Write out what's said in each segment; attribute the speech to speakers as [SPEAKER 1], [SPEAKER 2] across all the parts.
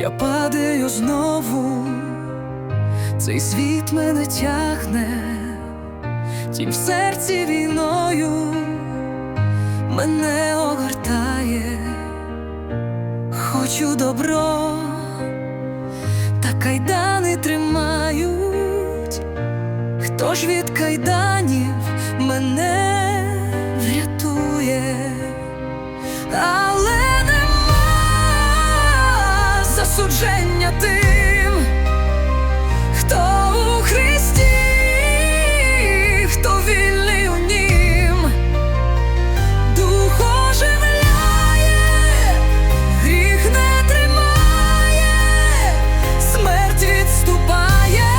[SPEAKER 1] я падаю знову, цей світ мене тягне, тім в серці війною мене огортає, хочу добро, та кайдани тримають, хто ж від кайданів мене врятує, але засудження тим, хто у Христі, хто вільний у нім, дух оживляє, гріх не тримає, смерть відступає,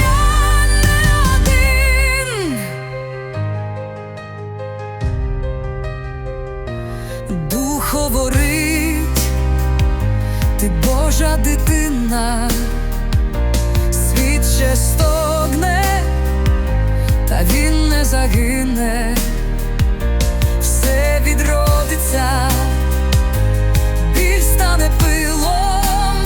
[SPEAKER 1] я не один. Дух говорить, ти Божа дитина, світ ще стогне, та він не загине, все відродиться, біль стане пилом,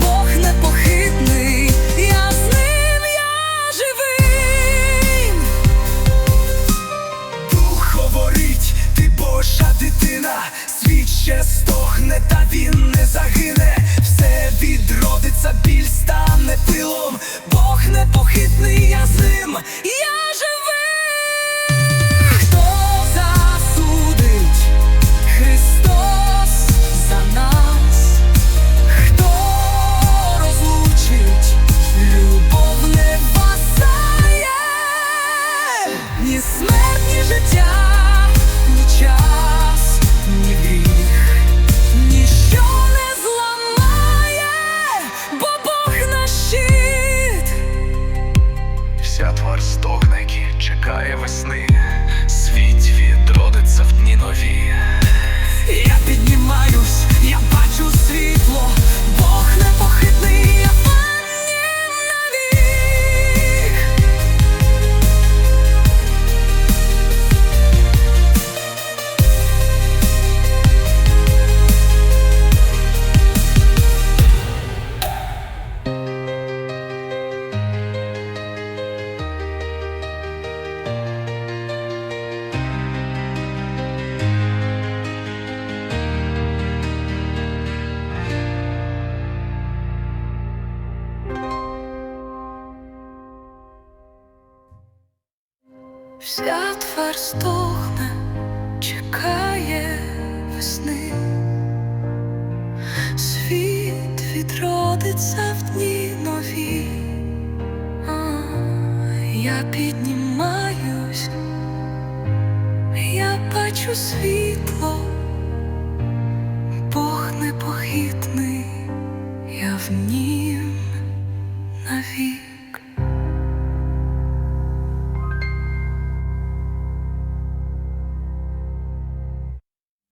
[SPEAKER 1] Бог непохитний, я з ним, я живий.
[SPEAKER 2] Дух говорить, ти Божа дитина, світ ще стогне,
[SPEAKER 1] ні життя, ні час, ні гріх, ніщо не зламає, бо Бог наш щит.
[SPEAKER 2] Вся твар стогне, чекає весни,
[SPEAKER 1] Вся твар стогне, чекає весни, світ відродиться в дні нові, а, я піднімаюсь, я бачу світло,